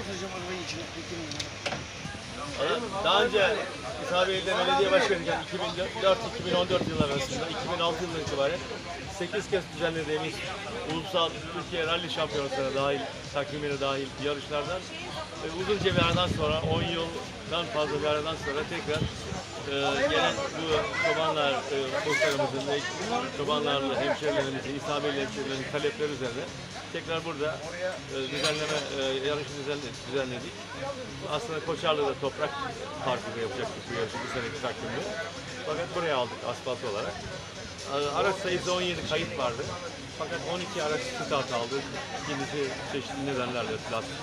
Oturacağım arabanın içine. Daha önce İsabiye'de belediye başkanıyken 2004-2014 yılları arasında 2006 yılından itibaren 8 kez düzenlediğimiz ulusal Türkiye Rally Şampiyonası'na dahil, takvimine dahil yarışlardan uzunca bir aradan sonra 10 yıldan fazla bir aradan sonra tekrar e, gelen bu çobanlar, e, dostlarımızın ve çobanlarla hemşerilerimizin, İsabeli hemşerilerimizin talepleri üzerine tekrar burada e, düzenleme, e, yarışı düzenle- düzenledik. Aslında Koçarlı'da toprak parkında yapacaktık bu yarışı bu seneki takvimde. Fakat buraya aldık asfalt olarak. E, Araç sayısı 17 kayıt vardı. Fakat 12 araç start aldı. Kimisi çeşitli nedenlerle plastik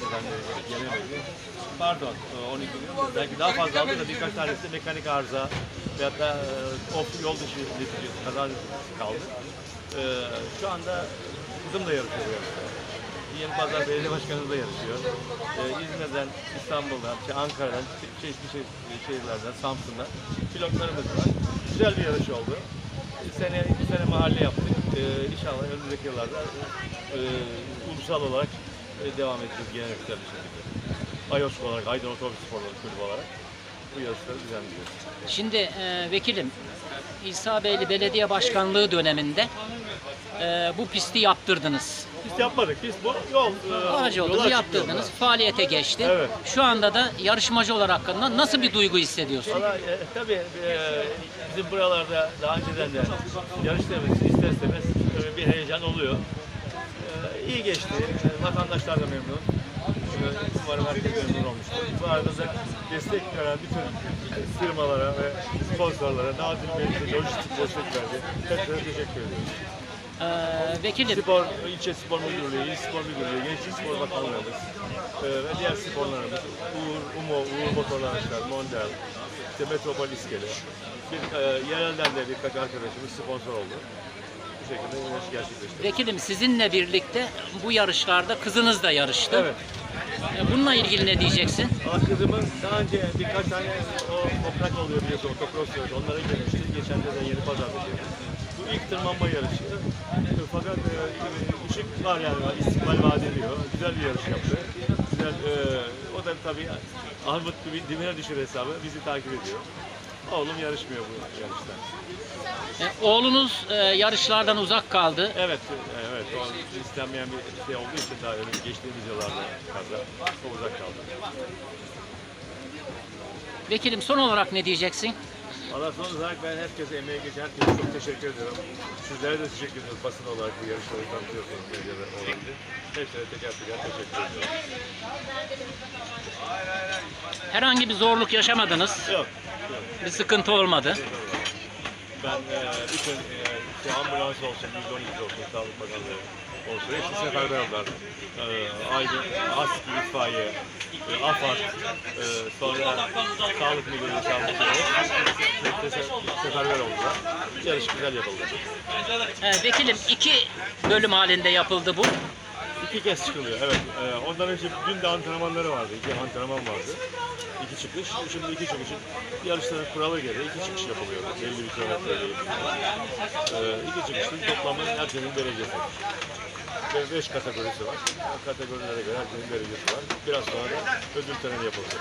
nedenleriyle gelemedi. Pardon, e, 12 değil, belki daha fazla aldı da birkaç tanesi mekanik arıza veyahut da e, off yol dışı neticesi, kaza neticesi kaldı. E, şu anda kızım da yarışıyor. Yeni Pazar Belediye Başkanı da yarışıyor. İzmir'den, İstanbul'dan, şey, Ankara'dan, çe- çeşitli şey, şehirlerden, Samsun'dan pilotlarımız var. Güzel bir yarış oldu. Bir sene, bir sene mahalle yaptık. Ee, inşallah önümüzdeki yıllarda e, ulusal olarak e, devam edeceğiz geleneksel bir şekilde. Ayos olarak, Aydın Otobüs Sporları Kulübü olarak bu yarışları düzenliyoruz. Şimdi e, vekilim İsa Beyli Belediye Başkanlığı döneminde e, bu pisti yaptırdınız. Biz yapmadık. Biz bu yol, e, Aracı yola olduğunu açık yaptırdınız. Faaliyete geçti. Evet. Şu anda da yarışmacı olarak hakkında nasıl bir duygu hissediyorsun? Valla e, tabii e, bizim buralarda daha önceden de yarışlarımız ister istemez e, bir heyecan oluyor. E, iyi geçti. E, vatandaşlar da memnun. E, umarım herkes memnun olmuştur. Bu arada da destek veren bütün firmalara ve sponsorlara, Nazım Bey'e lojistik destek verdi. Tekrar teşekkür ediyoruz. E, vekilim Spor, ilçe spor müdürlüğü, il spor müdürlüğü, gençlik spor bakanlığımız e, ve diğer sporlarımız, Uğur, UMO, Uğur Motor Araçlar, Mondel, işte Metropol İskele. Bir, e, yerelden de birkaç arkadaşımız sponsor oldu. Bu şekilde yarış gerçekleştirdik. vekilim sizinle birlikte bu yarışlarda kızınız da yarıştı. Evet. E, Bununla ilgili ne diyeceksin? Kızımın daha önce birkaç tane o toprak oluyor biliyorsun, otokros. Onlara girmişti. Geçen de yeni pazarda girdi. İlk tırmanma yarışı. Fakat e, ışık var yani, istikbal vaat ediyor. Güzel bir yarış yaptı. Güzel, e, o da tabii Armut gibi dibine düşür hesabı. Bizi takip ediyor. Oğlum yarışmıyor bu yarışta. E, Oğlunuz e, yarışlardan uzak kaldı. Evet, e, evet. O istenmeyen bir şey olduğu için daha önce geçtiğimiz yıllarda kaza. O uzak kaldı. Vekilim son olarak ne diyeceksin? Valla son olarak ben herkese emeğe geçen herkese çok teşekkür ediyorum. Sizlere de teşekkür ediyoruz basın olarak bu yarışları tanıtıyorsunuz medyada olabilir. Hepsine teker teker teşekkür ediyorum. Herhangi bir zorluk yaşamadınız. Yok. yok. Bir sıkıntı olmadı. Ben e, bütün e, işte ambulans olsun, 112 olsun, Sağlık Bakanlığı olsun hepsi seferber oldular. E, Aydın, ASKİ, İtfaiye, e, AFAD, e, sonra Sağlık Müdürlüğü, Sağlık Müdürlüğü se- seferber oldular. Yarış güzel yapıldı. E, vekilim iki bölüm halinde yapıldı bu. İki kez çıkılıyor, evet. Ee, ondan önce dün de antrenmanları vardı, iki antrenman vardı. İki çıkış, şimdi iki çıkış. Yarışların kuralı gereği iki çıkış yapılıyor. Belli bir kilometre değil. Ee, iki çıkışın toplamı herkesin derecesi. Ve beş kategorisi var. O kategorilere göre herkesin derecesi var. Biraz sonra da ödül töreni yapılacak.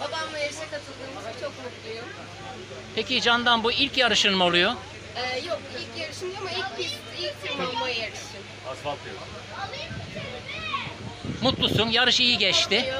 Babamla yarışa katıldığımız için çok mutluyum. Peki Candan bu ilk yarışın mı oluyor? Ee, yok ilk yarışım değil ama ilk pist, Asfalt diyor. Mutlusun, yarış iyi geçti.